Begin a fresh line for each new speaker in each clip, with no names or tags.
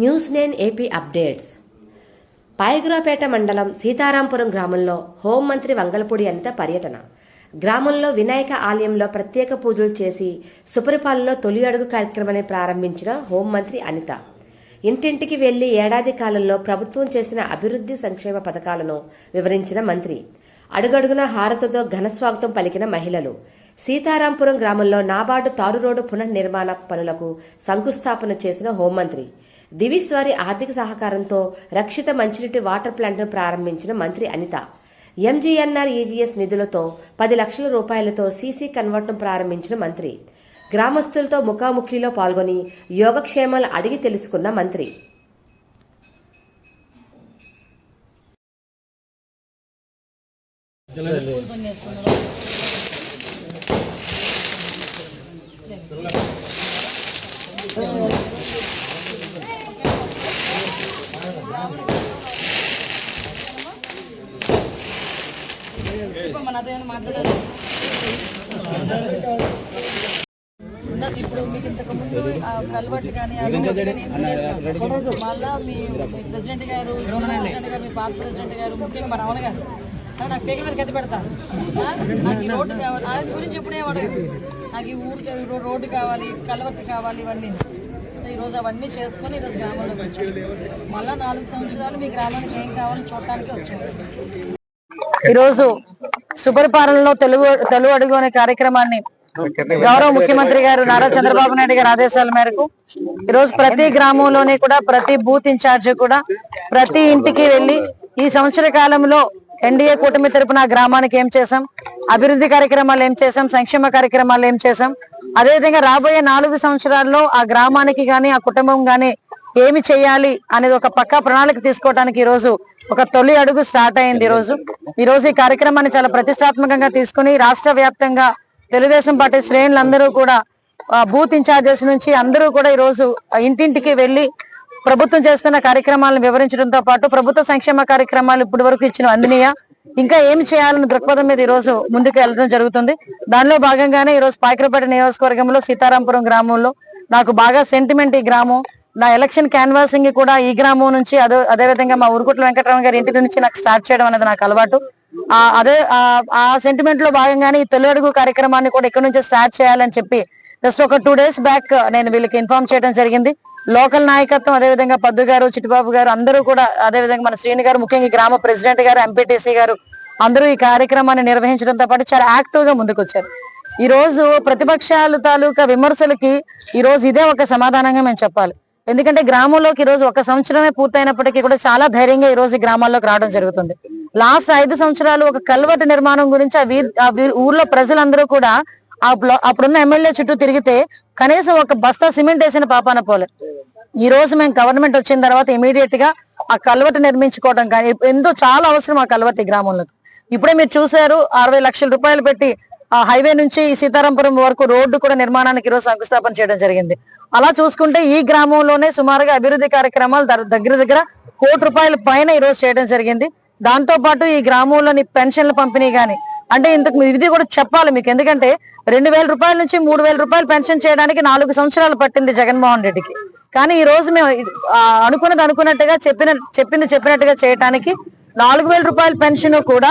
News nine AP updates. పాయగ్రాపేట మండలం సీతారాంపురం గ్రామంలో హోంమంత్రి వంగలపూడి అనిత పర్యటన. గ్రామంలో వినాయక ఆలయంలో ప్రత్యేక పూజలు చేసి సుపరిపాలనలో తొలి అడుగు కార్యక్రమాన్ని ప్రారంభించిన హోంమంత్రి అనిత. ఇంటింటికి వెళ్ళి ఏడాది కాలంలో ప్రభుత్వం చేసిన అభివృద్ధి సంక్షేమ పథకాలను వివరించిన మంత్రి. అడుగడుగున హారతతో ఘనస్వాగతం పలికిన మహిళలు. సీతారాంపురం గ్రామంలో నాబార్డు తారు రోడ్డు పునర్నిర్మాణ పనులకు శంకుస్థాపన చేసిన హోంమంత్రి దివిస్ వారి ఆర్థిక సహకారంతో రక్షిత మంచినీటి వాటర్ ప్లాంట్ను ప్రారంభించిన మంత్రి అనిత. ఎంజీఎన్ఆర్ ఈజీఎస్ నిధులతో పది లక్షల రూపాయలతో సీసీ కన్వర్ట్ను ప్రారంభించిన మంత్రి. గ్రామస్తులతో ముఖాముఖిలో పాల్గొని యోగక్షేమాలు అడిగి తెలుసుకున్న మంత్రి.
చెప్పమ్మా ఇప్పుడు మీకు కలవట్లు కానీ. మళ్ళా మీ ప్రెసిడెంట్ గారు ప్రెసిడెంట్ గారు మీ పాత ప్రెసిడెంట్ గారు ముఖ్యంగా మా రమణ గారు. ఆ, నాకు పేగల మీద కత్తి పెడతా. ఆ, నాకు ఈ రోడ్డు కావాలి. ఆయన గురించి ఎప్పుడే అడగదు నాకు ఈ ఊరు ఈ రో- రోడ్డు కావాలి కలవట్టు కావాలి ఇవన్నీ. సో ఈరోజు అవన్నీ చేసుకొని ఈరోజు గ్రామంలోకి వచ్చాం మళ్ళా నాలుగు సంవత్సరాలు మీ గ్రామానికి ఏం కావాలో చూడటానికి వచ్చాం
ఈరోజు సుపరిపాలనలో తెలుగు తెలుగు అడుగు అనే కార్యక్రమాన్ని గౌరవ ముఖ్యమంత్రి గారు నారా చంద్రబాబు నాయుడు గారి ఆదేశాల మేరకు ఈరోజు ప్రతి గ్రామంలోని కూడా ప్రతి బూత్ ఇన్ఛార్జ్ కూడా ప్రతి ఇంటికి వెళ్ళి ఈ సంవత్సర కాలంలో ఎన్డీఏ కూటమి తరపున గ్రామానికి ఏం చేశాం? అభివృద్ధి కార్యక్రమాలు ఏం చేశాం? సంక్షేమ కార్యక్రమాలు ఏం చేశాం? అదేవిధంగా రాబోయే నాలుగు సంవత్సరాల్లో ఆ గ్రామానికి గాని ఆ కుటుంబం గాని ఏమి చేయాలి అనేది ఒక పక్కా ప్రణాళిక తీసుకోవడానికి ఈ రోజు ఒక తొలి అడుగు స్టార్ట్ అయింది ఈ రోజు ఈ రోజు ఈ కార్యక్రమాన్ని చాలా ప్రతిష్టాత్మకంగా తీసుకుని రాష్ట్ర వ్యాప్తంగా తెలుగుదేశం పార్టీ శ్రేణులందరూ కూడా ఆ, బూత్ ఇన్ఛార్జెస్ నుంచి అందరూ కూడా ఈ రోజు ఇంటింటికి వెళ్ళి ప్రభుత్వం చేస్తున్న కార్యక్రమాలను వివరించడంతో పాటు ప్రభుత్వ సంక్షేమ కార్యక్రమాలు ఇప్పటి వరకు ఇచ్చిన అందినయా? ఇంకా ఏమి చేయాలని దృక్పథం మీద ఈ రోజు ముందుకు వెళ్ళడం జరుగుతుంది. దానిలో భాగంగానే ఈ రోజు పాయకరపేట నియోజకవర్గంలో సీతారాంపురం గ్రామంలో నాకు బాగా సెంటిమెంట్ ఈ గ్రామం. నా ఎలక్షన్ క్యాన్వాసింగ్ కూడా ఈ గ్రామం నుంచి అదే అదే విధంగా మా ఉరుకుట్ల వెంకటరామ గారి ఇంటి నుంచి నాకు స్టార్ట్ చేయడం అనేది నాకు అలవాటు. అదే ఆ- సెంటిమెంట్లో భాగంగానే ఈ తొలి అడుగు కార్యక్రమాన్ని కూడా ఇక్కడ నుంచి స్టార్ట్ చేయాలని చెప్పి జస్ట్ ఒక టూ డేస్ బ్యాక్ నేను వీళ్ళకి ఇన్ఫార్మ్ చేయడం జరిగింది. లోకల్ నాయకత్వం అదే విధంగా పద్దు గారు చిట్టుబాబు గారు అందరూ కూడా అదే విధంగా మన శ్రీని గారు ముఖ్యంగా ఈ గ్రామ ప్రెసిడెంట్ గారు ఎంపీటీసీ గారు అందరూ ఈ కార్యక్రమాన్ని నిర్వహించడంతో పాటు చాలా యాక్టివ్గా ముందుకొచ్చారు. ఈ రోజు ప్రతిపక్షాలు తాలూకా విమర్శలకి ఈ రోజు ఇదే ఒక సమాధానంగా మేము చెప్పాలి. ఎందుకంటే గ్రామంలోకి ఈ రోజు ఒక సంవత్సరమే పూర్తయినప్పటికీ కూడా చాలా ధైర్యంగా ఈ రోజు ఈ గ్రామాల్లోకి రావడం జరుగుతుంది. లాస్ట్ ఐదు సంవత్సరాలు ఒక కల్వర్టు నిర్మాణం గురించి ఆ ఊర్లో ప్రజలందరూ కూడా ఆ బ్లా- అప్పుడున్న ఎమ్మెల్యే చుట్టూ తిరిగితే కనీసం ఒక బస్తా సిమెంట్ వేసిన పాపాన పోలే. ఈ రోజు మేము గవర్నమెంట్ వచ్చిన తర్వాత ఇమీడియట్గా ఆ కల్వటి నిర్మించుకోవడం కానీ ఎంతో చాలా అవసరం ఆ కల్వటి గ్రామంలో ఇప్పుడే మీరు చూసారు అరవై లక్షల రూపాయలు పెట్టి హైవే నుంచి ఈ సీతారాంపురం వరకు రోడ్డు కూడా నిర్మాణానికి ఈరోజు శంకుస్థాపన చేయడం జరిగింది. అలా చూసుకుంటే ఈ గ్రామంలోనే సుమారుగా అభివృద్ధి కార్యక్రమాలు దగ్గర దగ్గర కోటి రూపాయల పైన ఈరోజు చేయడం జరిగింది. దాంతో పాటు ఈ గ్రామంలోని పెన్షన్ల పంపిణీ కానీ అంటే ఇంతకు ఇది కూడా చెప్పాలి మీకు. ఎందుకంటే రెండు వేల రూపాయల నుంచి మూడు వేల రూపాయలు పెన్షన్ చేయడానికి నాలుగు సంవత్సరాలు పట్టింది జగన్మోహన్ రెడ్డికి. కానీ ఈ రోజు మేము అనుకున్నది అనుకున్నట్టుగా చెప్పిన చెప్పింది చెప్పినట్టుగా చేయడానికి నాలుగు వేల రూపాయల పెన్షన్ కూడా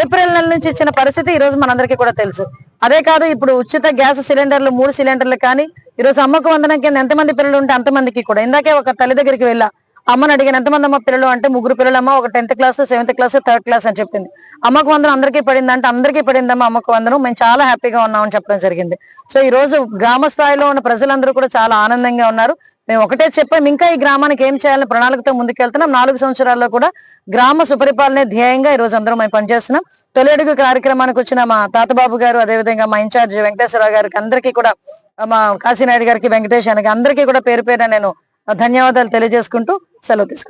ఏప్రిల్ నెల నుంచి ఇచ్చిన పరిస్థితి ఈ రోజు మనందరికీ కూడా తెలుసు. అదే కాదు ఇప్పుడు ఉచిత గ్యాస్ సిలిండర్లు మూడు సిలిండర్లు కానీ ఈ రోజు అమ్మకు వందనం కింద ఎంతమంది పిల్లలు ఉంటే అంతమందికి కూడా. ఇందాకే ఒక తల్లి దగ్గరికి వెళ్ళా అమ్మని అడిగిన ఎంతమంది అమ్మ పిల్లలు? అంటే ముగ్గురు పిల్లలమ్మ ఒక tenth class seventh class third class అని చెప్పింది. అమ్మకు వందనం అందరికీ పడింది? అంటే అందరికీ పడిందమ్మా అమ్మకు వందనం. మేము చాలా హ్యాపీగా ఉన్నామని చెప్పడం జరిగింది. సో ఈ రోజు గ్రామ స్థాయిలో ఉన్న ప్రజలందరూ కూడా చాలా ఆనందంగా ఉన్నారు. మేము ఒకటే చెప్పాం ఇంకా ఈ గ్రామానికి ఏం చేయాలని ప్రణాళికతో ముందుకెళ్తున్నాం. నాలుగు సంవత్సరాల్లో కూడా గ్రామ సుపరిపాలనే ధ్యేయంగా ఈ రోజు అందరం మేము పనిచేస్తున్నాం. తొలి అడుగు కార్యక్రమానికి వచ్చిన మా తాతబాబు గారు అదేవిధంగా మా ఇన్ఛార్జ్ వెంకటేశ్వరరావు గారికి అందరికీ కూడా మా కాశీనాయుడు గారికి వెంకటేష్ గారికి అందరికీ కూడా పేరు పేరున నేను ధన్యవాదాలు తెలియజేసుకుంటూ సెలవు తీసుకుంటాం